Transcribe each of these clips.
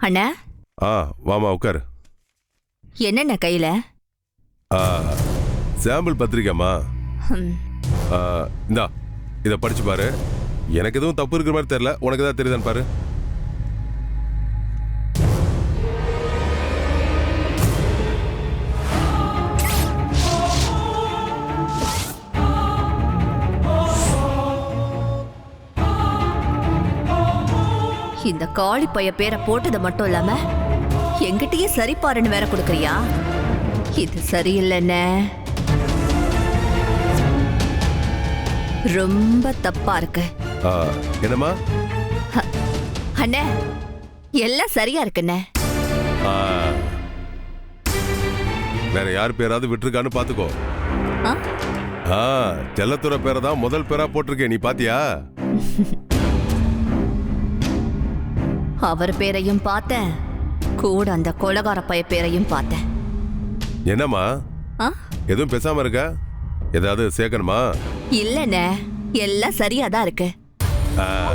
அண்ணா? ஆ வாமா உட்காரு. என்னண்ண கையில? ஆ சாம்பிள் பத்திரிக்கைம்மா. ம், ஆ, இந்தா இதை படிச்சு பாரு. எனக்கு எதுவும் தப்பு இருக்கிற மாதிரி தெரியல. உனக்கு ஏதாவது தெரியுதான்னு பாரு. காளி பைய பேரை போட்டது மட்டும் இல்லாம எங்கிட்டயே சரி பாருன்னு வேற கொடுக்குறியா? இது சரியில்லைண்ணே. ரொம்ப தப்பா இருக்கு. ஆ, என்னம்மா? அண்ணே எல்லாம் சரியா இருக்குண்ணே. ஆ, வேற யார் பேராவது விட்டுருக்கான்னு பாத்துக்கோ. செல்லத்துறை பேரை தான் முதல் பேரா போட்டிருக்கேன் நீ பாத்தியா? அவர் பேரையும் பார்த்தேன். கூட அந்த கொலகார பைய பேரையும் பார்த்தேன். என்னம்மா? ஆ? எதுவும் பேசாம இருக்க? ஏதாவது சேர்க்கணுமா? இல்லண்ணே எல்லாம் சரியா தான் இருக்கு. ஆ.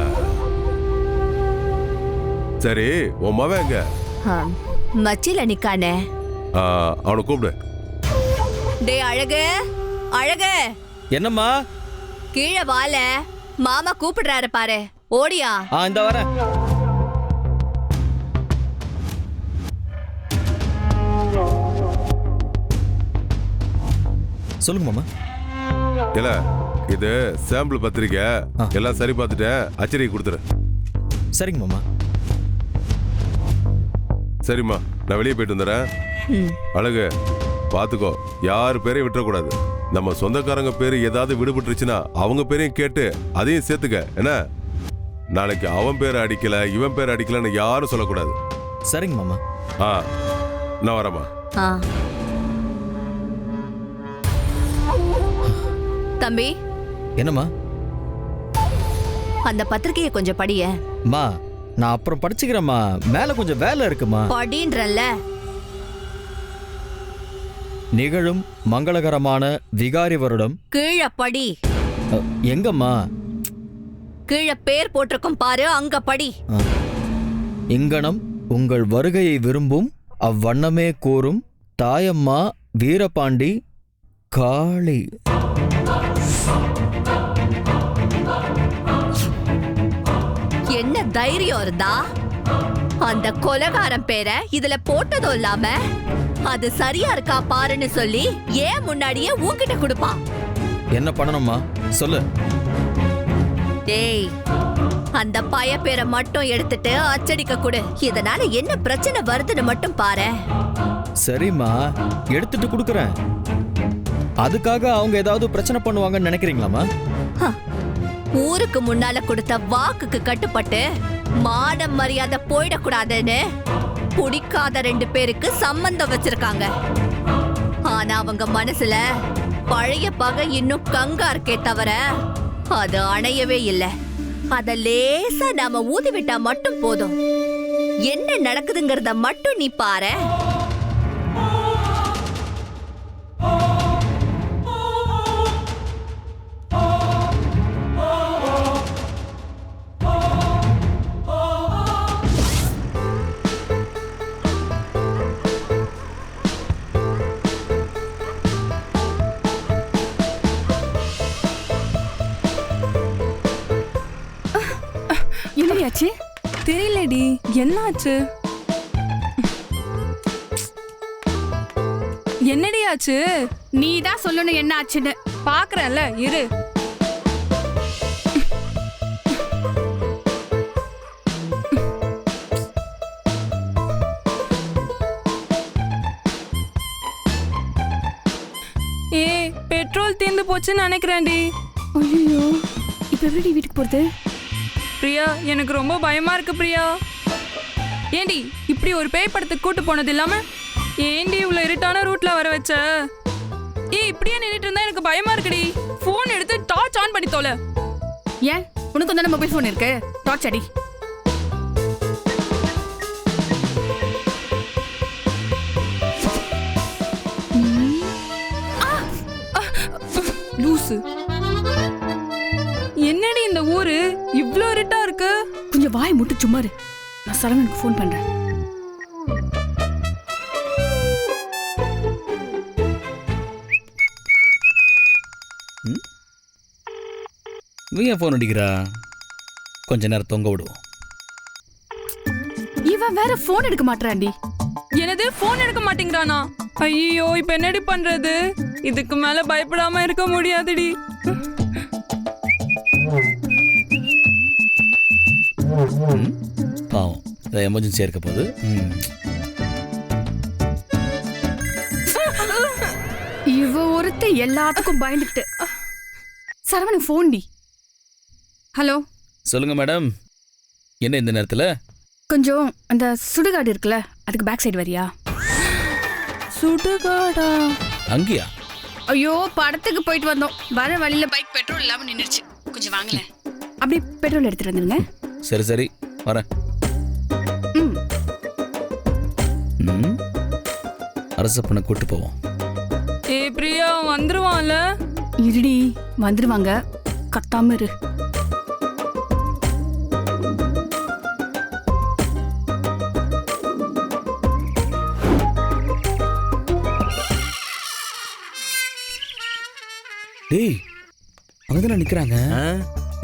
சரி உன் மவன் எங்க? ஆ, மச்சில நிக்கானே. ஆ, அவனை கூப்பிடு. டே அழகு அழகு. என்னம்மா? கீழே வால மாமா கூப்பிடுறாரு பாரு ஓடியா. ஆ இந்த வரேன். சொல்லுங்க மாமா. இல்ல இது சாம்பிள் பத்திரிக்கை. எல்லாம் சரி பார்த்துட்டேன் அச்சடிக்கு கொடுத்துரு. சரிங்க மாமா. சரிம்மா நான் வெளியே போயிட்டு வந்துடுறேன். ம், அழகு பார்த்துக்கோ யார் பேரையும் விட்டுறக்கூடாது. நம்ம சொந்தக்காரங்க பேரு ஏதாவது விடுபட்டுருச்சுன்னா அவங்க பேரையும் கேட்டு அதையும் சேர்த்துக்க என்ன? நாளைக்கு அவன் பேரை அடிக்கல இவன் பேரை அடிக்கலன்னு யாரும் சொல்லக்கூடாது. சரிங்க மாமா. ஆ நான் வரேம்மா. ஆ. தம்பி. என்னம்மா? அந்த பத்திரிக்கையை கொஞ்சம் படிய. மா நான் அப்புறம் படிச்சுக்கிறேம்மா. மேல கொஞ்சம் வேலை இருக்குமா? படின்றல்ல. நிகழும் மங்களகரமான விகாரி வருடம். கீழே படி. அ, எங்கம்மா? கீழே பேர் போட்டிருக்கும் பாரு அங்க படி. இங்கனம் உங்கள் வருகையை விரும்பும் அவ்வண்ணமே கூறும் தாயம்மா வீரபாண்டி காளி. தைரியம் இருந்தா? அந்த கொலகாரன் பேரை இதுல போட்டதும் இல்லாம அது சரியா இருக்கா பாருன்னு சொல்லி ஏன் முன்னாடியே உன்கிட்ட கொடுப்பான்? என்ன பண்ணணும்மா? சொல்லு. டேய் அந்த பய பேரை மட்டும் எடுத்துட்டு அச்சடிக்க கொடு. இதனால என்ன பிரச்சனை வருதுன்னு மட்டும் பாரு. சரிம்மா எடுத்துட்டு கொடுக்குறேன். அதுக்காக அவங்க ஏதாவது பிரச்சனை பண்ணுவாங்கன்னு நினைக்கிறீங்களாம்மா? ஊருக்கு முன்னால கொடுத்த வாக்குக்கு கட்டுப்பட்டு மானம் மரியாதை போயிடக்கூடாதுன்னு பிடிக்காத ரெண்டு பேருக்கு சம்பந்தம் வச்சிருக்காங்க. ஆனா அவங்க மனசுல பழைய பகை இன்னும் கங்கா இருக்கே தவிர அது அணையவே இல்லை. அத லேசா நாம ஊதி விட்டா மட்டும் போதும். என்ன நடக்குதுங்கிறத மட்டும் நீ பாரு. தெரியலடி என்ன ஆச்சு என்னடி ஆச்சு நீ தான் சொல்லணும் என்ன ஆச்சுன்னு பாக்குறேன்ல இரு. ஏய் பெட்ரோல் தீர்ந்து போச்சுன்னு நினைக்கிறேன்டி. ஐயோ இப்ப எப்படி வீட்டுக்கு போறது? பிரியா எனக்கு ரொம்ப பயமா இருக்கு பிரியா. ஏண்டி இப்படி ஒரு பேய் படத்துக்கு கூட்டு போனது இல்லாம? ஏண்டி இவ்வளவு இருட்டான ரூட்ல வர வச்ச? ஏய் இப்படியே நின்னுட்டு இருந்தா எனக்கு பயமா இருக்குடி. ஃபோன் எடுத்து டார்ச் ஆன் பண்ணி தொலை. ஏன்? உனக்கு தானே மொபைல் ஃபோன் இருக்கு? டார்ச் அடி. லூசு. என்னடி இந்த ஊரு? இவ்ளோ இருட்டா இருக்கு. கொஞ்சம் வாய் முட்டு சும்மா இரு. நான் சரவணனுக்கு ஃபோன் பண்ணுறேன் இவன் ஃபோன் அடிக்கிறா? கொஞ்ச நேரம் தொங்க விடுவோம். இவன் வேற ஃபோன் எடுக்க மாட்டான்டி எனது ஃபோன் எடுக்க மாட்டேங்கிறானா? ஐயோ இப்ப என்னடி பண்றது? இதுக்கு மேல பயப்படாம இருக்க முடியாதுடி. பாவம். எமர்ஜென்சியாக இருக்க போகுது. ம். இவ ஒருத்த எல்லாத்துக்கும் பயந்துக்கிட்டு சரவணன் போன்டி ஹலோ சொல்லுங்க மேடம் என்ன இந்த நேரத்தில்? கொஞ்சம் அந்த சுடுகாடு இருக்குல்ல அதுக்கு பேக் சைடு வரியா? சுடுகாடா? அங்கேயா? ஐயோ படத்துக்கு போயிட்டு வந்தோம். வர வழியில பைக் பெட்ரோல் இல்லாம நின்னுச்சு கொஞ்சம் வாங்கல அப்படியே பெட்ரோல் எடுத்துட்டு வந்துருங்க. சரி சரி. வரேன். அரசப்பனை கூட்டு போவோம். ஏ பிரியா வந்துருவான்ல? இருடி வந்துருவாங்க. கத்தாம இரு. டேய் அவங்க தானே நிற்கிறாங்க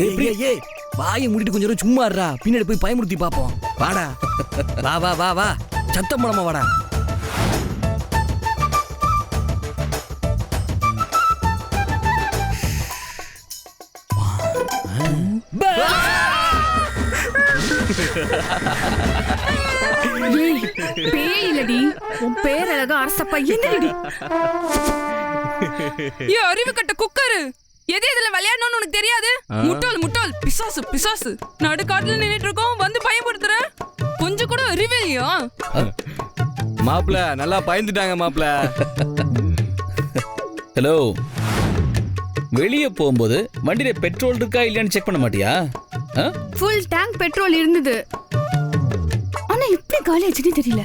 ஏய் ஏய் ஏய் வாயை மூடிட்டு கொஞ்சம் நேரம் சும்மா இருடா. பின்னாடி போய் பயமுறுத்தி பார்ப்போம். வாடா. வா வா வா வா. சத்தம் போடாம வாடா. பேய் இல்லடி. உன் பேர் அழகா அரசப்பா என்னடி? ஏ அறிவு கட்ட குக்கரு. எது இதுல விளையாடணும்னு உனக்கு தெரியாது? முட்டாள் முட்டாள். பிசாசு பிசாசு. நடுக்காட்டுல நின்னுட்டு இருக்கோம். வந்து பயன்படுத்துற கொஞ்சம் கூட அறிவே இல்லையா மாப்பிள நல்லா பயந்துட்டாங்க மாப்பிள. ஹலோ வெளியே போகும்போது வண்டியில பெட்ரோல் இருக்கா இல்லையான்னு செக் பண்ண மாட்டியா? ஆ? ஃபுல் டேங்க் பெட்ரோல் இருந்தது. ஆனா எப்படி காலி ஆச்சுன்னு தெரியல.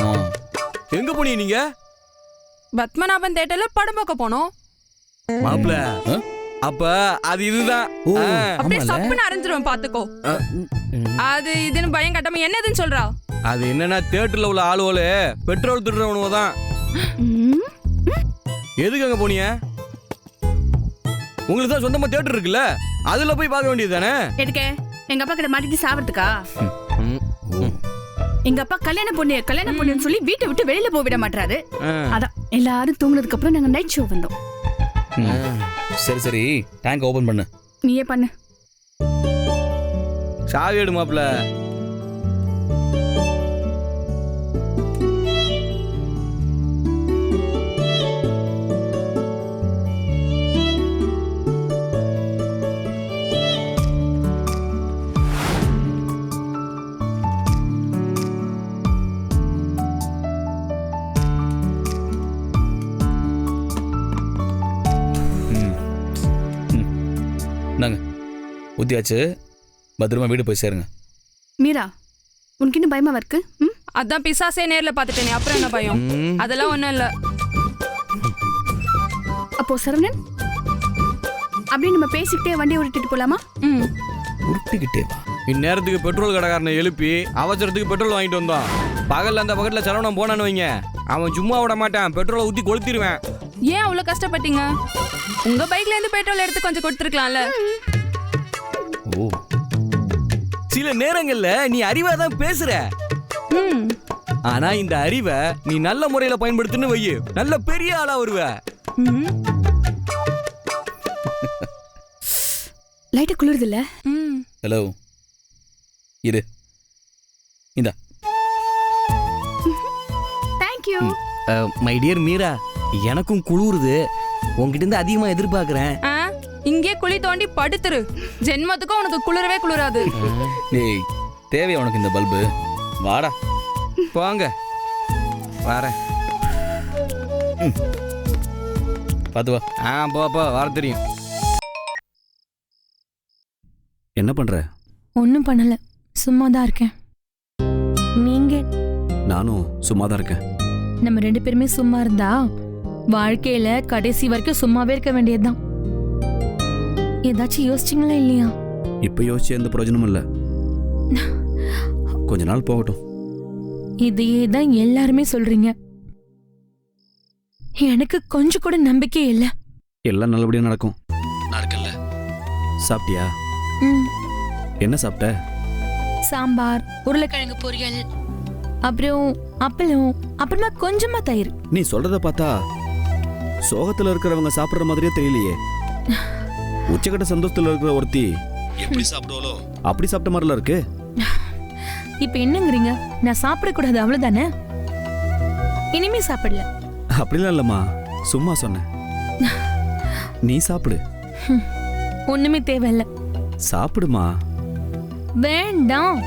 ஆ. எங்க போனீங்க நீங்க? பத்மநாபன் தேட்டர்ல படம் பார்க்க போனோம். மாப்பிள ஆ? அப்ப அது இதுதான். ஓ. அப்படியே ஆமால. சப்புன்னு அரைஞ்சிருவேன் பாத்துக்கோ. அது இதுன்னு பயம் கட்டாம என்னதுன்னு சொல்றா? அது என்னன்னா தியேட்டர்ல உள்ள ஆளுவோல பெட்ரோல் திருடுறவனுவ தான். எதுக்கு அங்க போனீங்க? உங்களுக்கு தான் சொந்தமா தியேட்டர் இருக்குல்ல? அதுல போய் பார்க்க வேண்டியது தானே எதுக்கே? எங்க அப்பா கிட்ட மாட்டிட்டு சாவறதுக்கா? எங்க அப்பா கல்யாண பொண்ணு கல்யாண பொண்ணுன்னு சொல்லி வீட்டை விட்டு வெளியில போக விட மாட்டாரு அதான் எல்லாரும் தூங்குனதுக்கு அப்புறம் நாங்க நைட் ஷோ வந்தோம். சரி சரி. டேங்க் ஓபன் பண்ணு. நீயே பண்ணு. சாவி எடு மாப்பிள ஊத்தியாச்சு பத்திரமா வீடு போய் சேருங்க. மீரா உனக்கு இன்னும் பயமா இருக்கு? ம்? அதான் பிசாசே நேர்ல பாத்துட்டேனே அப்புறம் என்ன பயம். அதெல்லாம் ஒண்ணும் இல்ல. அப்போ சரவணன் அப்படியே நம்ம பேசிக்கிட்டே வண்டியை ஓட்டிட்டு போலாமா? ம். உருட்டிக்கிட்டே வா. இந்நேரத்துக்கு பெட்ரோல் கடைக்காரனை எழுப்பி அவசரத்துக்கு பெட்ரோல் வாங்கிட்டு வந்தோம் பகல்ல அந்த பக்கத்துல சரவணம் போனான்னு வைங்க. அவன் சும்மா விட மாட்டான் பெட்ரோலை ஊத்தி கொளுத்திடுவேன் ஏன் அவ்வளவு கஷ்டப்பட்டீங்க? உங்க பைக்ல இருந்து பெட்ரோல் எடுத்து கொஞ்சம் கொடுத்துருக்கலாம்ல. சில நேரங்கள்ல நீ அறிவா தான் பேசுற. ம். ஆனா இந்த அறிவை நீ நல்ல முறையில பயன்படுத்துன்னு வையு. நல்ல பெரிய ஆளா வருவ. ம் லைட்டா குளிருது இல்ல ம். ஹலோ இரு. இந்தா. Thank you my. டியர் மீரா எனக்கும் குளிருது. உன்கிட்ட இருந்து அதிகமா எதிர்பார்க்கறேன் இங்கே குழி தோண்டி படுத்துரு. ஜென்மத்துக்கும் உனக்கு குளிரவே குளிராது. டேய் தேவையா உனக்கு இந்த பல்பு? வாடா. போங்க. வரேன். பார்த்து வா ஆ போ போ. வர தெரியும். என்ன பண்ற? ஒன்றும் பண்ணல. சும்மா தான் இருக்கேன். நீங்க? நானும் சும்மா தான் இருக்கேன். நம்ம ரெண்டு பேருமே சும்மா இருந்தா வாழ்க்கையில கடைசி வரைக்கும் சும்மாவே இருக்க வேண்டியதுதான். ஏதாச்சும் யோசிச்சிங்களா இல்லையா? இப்ப யோசிச்சு எந்த பிரயோஜனமும் இல்ல. கொஞ்ச நாள் போகட்டும். இதையே தான் எல்லாருமே சொல்றீங்க. எனக்கு கொஞ்சம் கூட நம்பிக்கை இல்ல. எல்லாம் நல்லபடியா நடக்கும். நான் இருக்கேன்ல சாப்பிட்டியா? ம். என்ன சாப்பிட்ட? சாம்பார் உருளைக்கிழங்கு பொரியல் அப்புறம் அப்பளம் அப்புறமா கொஞ்சமா தயிர். நீ சொல்றத பார்த்தா சோகத்துல இருக்கிறவங்க சாப்பிடுற மாதிரியே தெரியலையே. உச்சக்கட்ட சந்தோஷத்துல இருக்கிற ஒருத்தி எப்படி சாப்பிடுவாளோ? அப்படி சாப்பிட்ட மாதிரில இருக்கு. இப்போ என்னங்கிறீங்க? நான் சாப்பிடக்கூடாது அவ்வளவுதானே? இனிமே சாப்பிடல. அப்படிலாம் இல்லம்மா. சும்மா சொன்னேன் நீ சாப்பிடு. ஒண்ணுமே தேவையில்ல. சாப்பிடுமா? வேண்டாம்.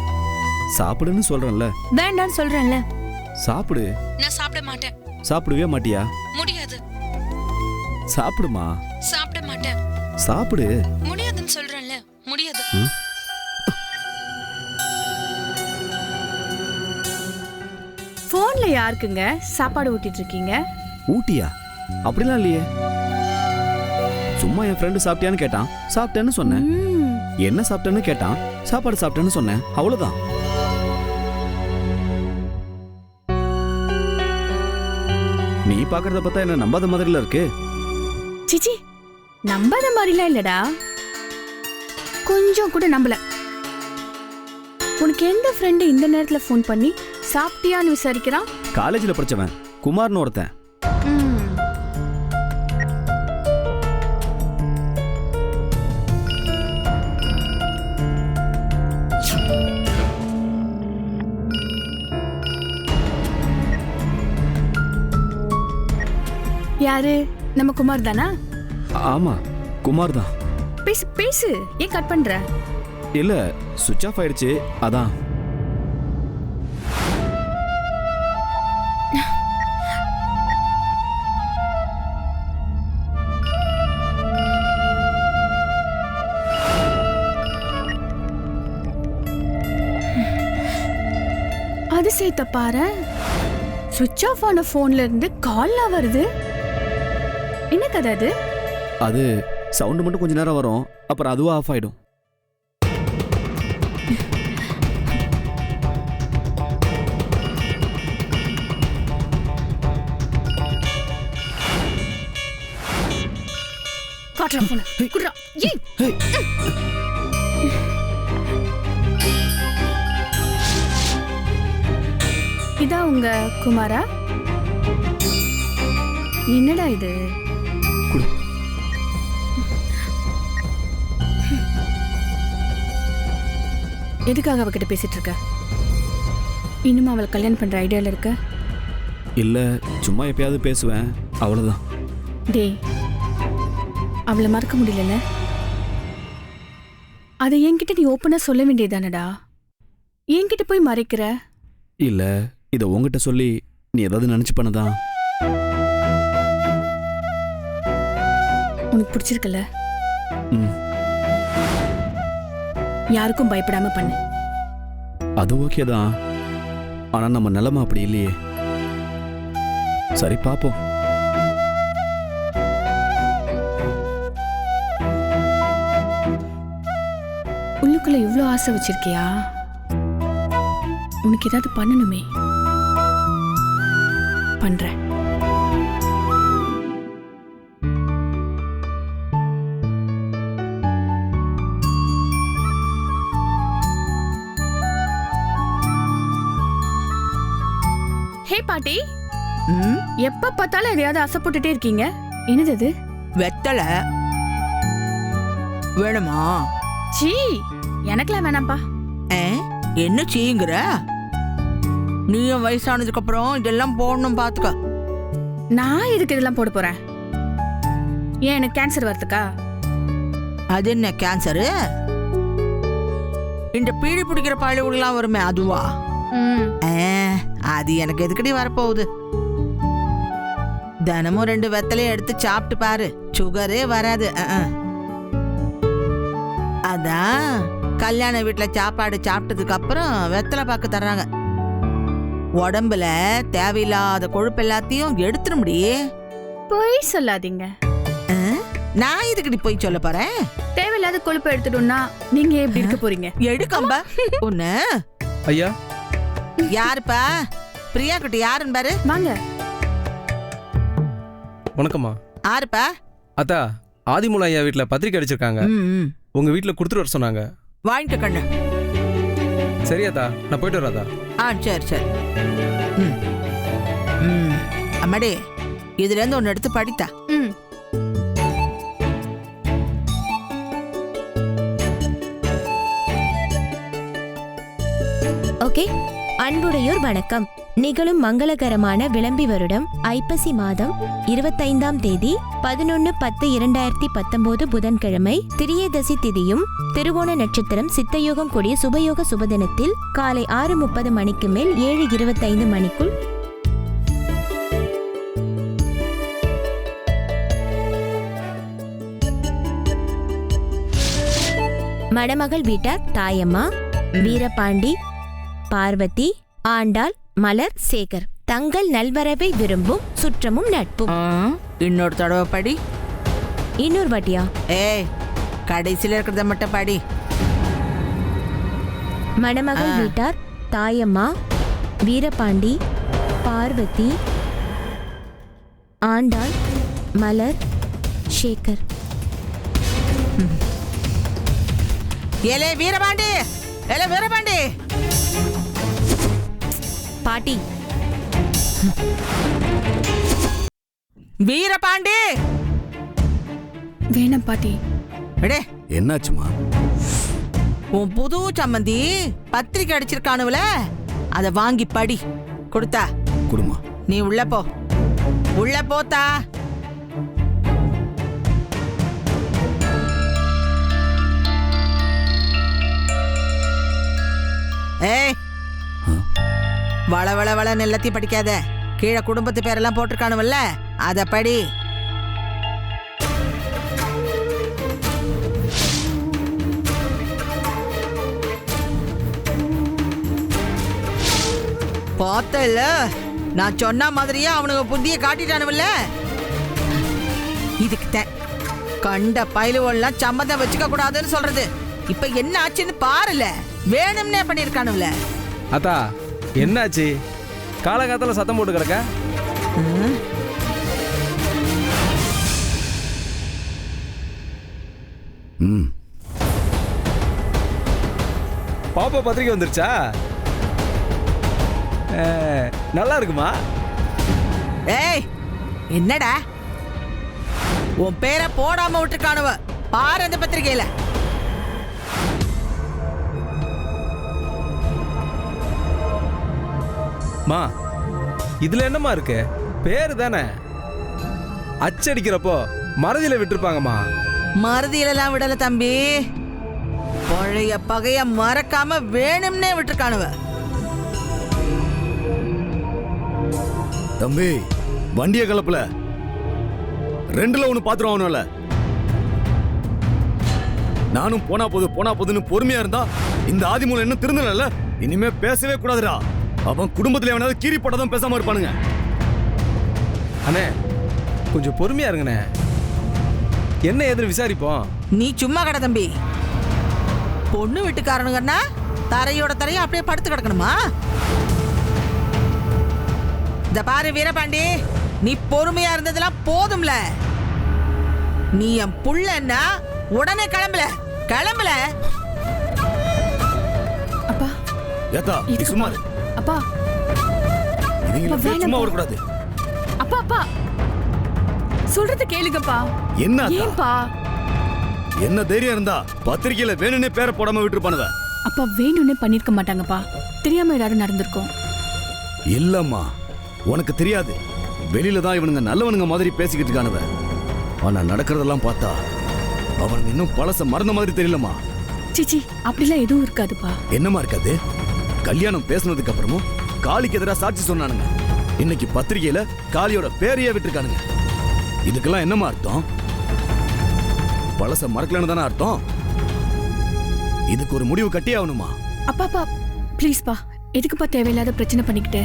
சாப்பிடுன்னு சொல்றேன்ல. வேண்டாம்னு சொல்றேன்ல. சாப்பிடு. நான் சாப்பிட மாட்டேன். சாப்பிடவே மாட்டியா? முடியாது. சாப்பிடுமா? சாப்பிட மாட்டேன். சாப்பிடு. முடியாதுன்னு சொல்றேன்ல முடியாது. ஃபோன்ல யாருக்குங்க? சாப்பாடு ஊட்டிட்டு இருக்கீங்க ஊட்டியா? அப்படிலாம் இல்லையே. சும்மா என் ஃப்ரெண்டு சாப்பிட்டியான்னு கேட்டான். சாப்பிட்டேன்னு சொன்னேன். என்ன சாப்பிட்டேன்னு கேட்டான். சாப்பாடு சாப்பிட்டேன்னு சொன்னேன். அவ்வளவுதான். நீ பாக்குறத பார்த்தா என்ன நம்பாத மாதிரில இருக்கு? சிச்சி நம்பாத மாதிரிலாம் இல்லடா. கொஞ்சம் கூட நம்பல. உனக்கு எந்த ஃப்ரெண்டு இந்த நேரத்துல ஃபோன் பண்ணி சாப்பிட்டியான்னு விசாரிக்கிறான்? காலேஜ்ல படிச்சவன் குமார்னு ஒருத்தன். ம், யாரு? நம்ம குமார் தானா? ஆமா குமார் தான். பேசு பேசு. ஏன் கட் பண்ற? இல்ல சுவிட்ச் ஆஃப் ஆயிடுச்சு அதான். அதிசயத்தை பாரு. சுவிட்ச் ஆஃப் ஆன போன்ல இருந்து கால்லாம் வருது. என்ன கதை அது? அது சவுண்டு மட்டும் கொஞ்ச நேரம் வரும் அப்புறம் அதுவா ஆஃப் ஆயிடும். காட்டுறா போன குடுறா. ஏய். ஹேய். இதான் உங்க குமாரா? என்னடா இது? எதுக்காக அவகிட்ட பேசிட்டு இருக்க இன்னும் அவளை கல்யாணம் பண்ற ஐடியால இருக்க? இல்ல சும்மா எப்பயாவது பேசுவேன். அவ்வளவுதான். டேய் அவளை மறக்க முடியலல்ல? அதை என்கிட்ட நீ ஓப்பனா சொல்ல வேண்டியதானடா? என்கிட்ட போய் மறைக்கிற? இல்ல இத உங்ககிட்ட சொல்லி நீ ஏதாவது நினைச்சு பண்ணதான் உனக்கு பிடிச்சிருக்குல்ல? ம். யாருக்கும் பயப்படாம பண்ணு. அது ஓகே தான். ஆனா நம்ம நிலைமை அப்படி இல்லையே. சரி பாப்போம். உள்ளுக்குள்ள இவ்ளோ ஆசை வச்சிருக்கியா? உனக்கு ஏதாவது பண்ணணுமே. பண்றேன். எப்ப பார்த்தாலும் எதையாவது ஆசை போட்டுட்டே இருக்கீங்க? என்னது அது? வெத்தலை. வேணுமா? சீ எனக்கெல்லாம் வேணாம்ப்பா. ஏ என்ன செய்யுங்கிற நீயும் வயசானதுக்கு அப்புறம் இதெல்லாம் போடணும் பாத்துக்க. நான் எதுக்கு இதெல்லாம் போட போறேன்? ஏன் எனக்கு கேன்சர் வரதுக்கா? அது என்ன கேன்சரு இந்த பீடி பிடிக்கிற பழையவுலாம் வருமே அதுவா? ம். ஏ அது எனக்கு எதுக்கடி வரப்போகுது? தினமும் ரெண்டு வெத்தலையும் எடுத்து சாப்பிட்டு பாரு. சுகரே வராது. அதான் கல்யாண வீட்டுல சாப்பாடு சாப்பிட்டதுக்கு அப்புறம் வெத்தலை பாக்கு தர்றாங்க. உடம்புல தேவையில்லாத கொழுப்பு எல்லாத்தையும் எடுத்துட முடியே. பொய் சொல்லாதீங்க. நான் இதுக்கடி போய் சொல்ல போறேன்? தேவையில்லாத கொழுப்பு எடுத்துட்டோம்னா நீங்க எப்படி இருக்க போறீங்க? எடுக்கம்ப உன்ன. ஐயா. யாருப்பா? பிரியா குட்டி யாருன்னு பாரு. வாங்க. வணக்கம்மா. யாருப்பா அத்தா ஆதிமூல ஐயா வீட்டில் பத்திரிக்கை அடிச்சிருக்காங்க. உங்க வீட்டில் கொடுத்துட்டு வர சொன்னாங்க. வாங்கிக்க கண்ணு. சரியாதா நான் போயிட்டு வராதா ஆ சரி சரி. ம். ம். அம்மாடி இதுலேருந்து ஒன்று எடுத்து படித்தா. ம். ஓகே. அன்புடையோர் வணக்கம். நிகழும் மங்களகரமான விளம்பி வருடம் ஐப்பசி மாதம் இருபத்தைந்தாம் தேதி பதினொன்னு பத்து இரண்டாயிரத்தி பத்தொன்பது புதன்கிழமை திரியதசி திதியும் திருவோண நட்சத்திரம் சித்தயோகம் கூடிய சுபயோக சுபதினத்தில் காலை ஆறு முப்பது மணிக்கு மேல் ஏழு இருபத்தைந்து மணிக்குள். மணமகள் வீட்டார் தாயம்மா வீரபாண்டி பார்வதி ஆண்டாள் மலர் சேகர். தங்கள் நல்வரவை விரும்பும் சுற்றமும் நட்பும். இன்னொரு தடவை படி. இன்னொரு வாட்டியா? ஏய் கடைசியில் இருக்கிறத மட்டும் படி. மணமகள். வீட்டார் தாயம்மா வீரபாண்டி பார்வதி ஆண்டாள் மலர் சேகர். ஏலே வீரபாண்டி ஏலே வீரபாண்டி. பாட்டி. வீரபாண்டி! வேணாம் பாட்டி. எடே! என்னாச்சுமா? உன் புது சம்மந்தி பத்திரிக்கை அடிச்சிருக்கானுவல அதை வாங்கி படி. கொடுத்தா. குடுமா. நீ உள்ள போ. உள்ள போத்தா ஏய் வள வள வளன்னு எல்லாத்தையும் படிக்காத. கீழே குடும்பத்து பேரெல்லாம் போட்டிருக்கானுவல்ல? அதை படி. பார்த்தல நான் சொன்ன மாதிரியே அவனுங்க புத்திய காட்டிட்டானுல்ல இதுக்கு தான் கண்ட பயிலுவெல்லாம் சம்மந்தம் வச்சுக்க கூடாதுன்னு சொல்றது. இப்ப என்ன ஆச்சுன்னு பாருல. வேணும்னே பண்ணிருக்கானுல அதா என்னாச்சு? காலகாலத்தில் சத்தம் போட்டு கிடக்க? ம். பாப்பா பத்திரிக்கை வந்துருச்சா? நல்லா இருக்குமா? ஏய் என்னடா? உன் பேரை போடாம விட்டுருக்கானுவ. பாரு அந்த பத்திரிகையில மா இதுல என்னம்மா இருக்கு? பேரு தானே? அச்சடிக்கிறப்போ மறதியில விட்டுருப்பாங்கம்மா. மருதியிலலாம் விடல தம்பி. பழைய பகைய மறக்காம வேணும்னே விட்டுருக்கானுவ. தம்பி வண்டிய கலப்புல. ரெண்டுல ஒண்ணு பாத்துருவோம் அவனால. நானும் போனா போது போனா போதுன்னு பொறுமையா இருந்தா இந்த ஆதிமூலம் இன்னும் திருந்தல இனிமே பேசவே கூடாதுடா. அவன் குடும்பத்துல எவனாவது கீறி போட்டதும் பேசாம இருப்பானுங்க. அண்ணே கொஞ்சம் பொறுமையா இருங்கண்ணே. என்ன ஏதுன்னு விசாரிப்போம். நீ சும்மா கடை தம்பி. பொண்ணு வீட்டுக்காரனுங்கன்னா தரையோட தரையும் அப்படியே படுத்து கிடக்கணுமா? இந்த பாரு வீரபாண்டி நீ பொறுமையா இருந்ததெல்லாம் போதும்ல. நீ என் புள்ளன்னா உடனே கிளம்பல. கிளம்பல. அப்பா ஏத்தா இதுக்கு சும்மா. அப்பா. சும்மா. வரக்கூடாது அப்பா. அப்பா சொல்றது கேளுங்கப்பா. என்ன? ஏன்பா? என்ன தைரியம் இருந்தா பத்திரிக்கையில வேணும்னே பேரை போடாம விட்டுருப்பானுவ? அப்பா வேணும்னே பண்ணிருக்க மாட்டாங்கப்பா. தெரியாம ஏதாவது நடந்திருக்கும். இல்லம்மா உனக்கு தெரியாது. வெளியில தான் இவனுங்க நல்லவனுங்க மாதிரி பேசிக்கிட்டு இருக்கானுவ. ஆனா நடக்கிறதெல்லாம் பார்த்தா அவனுங்க இன்னும் பழச மறந்த மாதிரி தெரியலம்மா. சிச்சி அப்படிலாம் எதுவும் இருக்காதுப்பா. என்னம்மா இருக்காது? கல்யாணம் பேசுனதுக்கு அப்புறமும் காளிக்கு எதிராக சாட்சி சொன்னானுங்க. இன்னைக்கு பத்திரிக்கையில காளியோட பேரையே விட்டுருக்கானுங்க. இதுக்கெல்லாம் என்னம்மா அர்த்தம்? பழச மறக்கலன்னு தானே அர்த்தம்? இதுக்கு ஒரு முடிவு கட்டியே ஆகணுமா? அப்பாப்பா ப்ளீஸ்ப்பா எதுக்குப்பா தேவையில்லாத பிரச்சனை பண்ணிக்கிட்டு?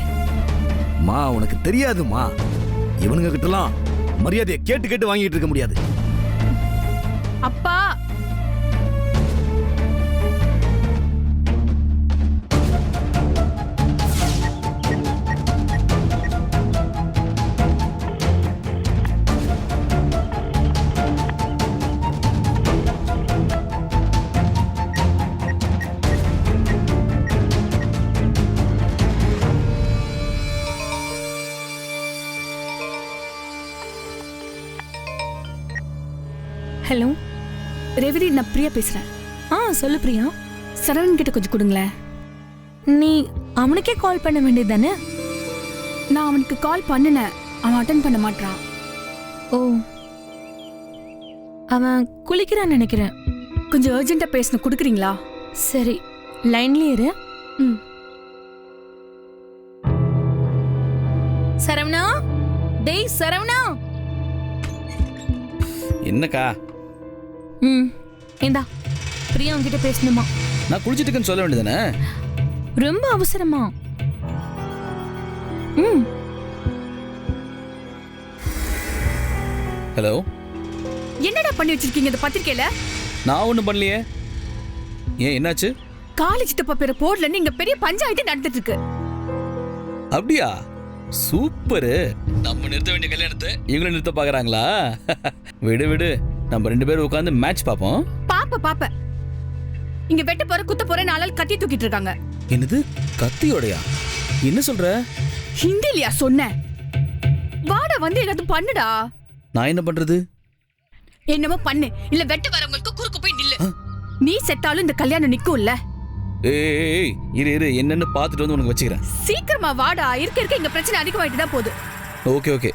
மா உனக்கு தெரியாதுமா. இவனுங்க கிட்டலாம் மரியாதையை கேட்டு கேட்டு வாங்கிட்டு இருக்க முடியாது. அப்பா பிரியா பேசுறேன். ஆ சொல்லு பிரியா. சரவணன் கிட்ட கொஞ்சம் கொடுங்களேன். நீ அவனுக்கே கால் பண்ண வேண்டியது தானே நான் அவனுக்கு கால் பண்ணினேன். அவன் அட்டன் பண்ண மாட்டான் ஓ. அவன் குளிக்கிறான்னு நினைக்கிறேன். கொஞ்சம் அர்ஜென்ட்டா பேசணும். கொடுக்குறீங்களா? சரி. லைன்லயே இரு. ம். சரவணா? டேய் சரவணா? என்னக்கா? ம். இந்தா பிரியா உன்கிட்ட பேசணுமா? நான் குளிச்சிட்டு இருக்கேன்னு சொல்ல வேண்டியதானே ரொம்ப அவசரமா. ம். ஹலோ? என்னடா பண்ணி வச்சிருக்கீங்க? இந்த பத்திரிக்கையில? நான் ஒன்றும் பண்ணலையே. ஏன் என்னாச்சு? காலேஜ் சித்தப்பா பேர போர்ட்ல இங்க பெரிய பஞ்சாயத்து நடந்துட்டு இருக்கு அப்படியா? சூப்பரு. நம்ம நிறுத்த வேண்டிய கல்யாணத்தை இவங்களும் நிறுத்த பார்க்கறாங்களா விடு விடு. நம்ம ரெண்டு பேரும் உட்காந்து மேட்ச் பார்ப்போம். பாப்ப பாப்ப. இங்க வெட்ட போற குத்த போற நாளால் கத்தி தூக்கிட்டு இருக்காங்க. என்னது? கத்தியோடையா? என்ன சொல்ற? ஹிந்திலியா சொன்னேன் வாடா வந்து ஏதாவது பண்ணுடா. நான் என்ன பண்றது? என்னமோ பண்ணு. இல்ல வெட்ட வரவங்களுக்கு குறுக்கு போய் நில்லு. நீ செத்தாலும் இந்த கல்யாணம் நிக்கும்ல. ஏய், இரு இரு என்னன்னு பார்த்துட்டு வந்து உனக்கு வச்சுக்கிறேன். சீக்கிரமா வாடா. இருக்க இருக்க இங்க பிரச்சனை அதிகமாயிட்டு தான் போகுது. Okay okay.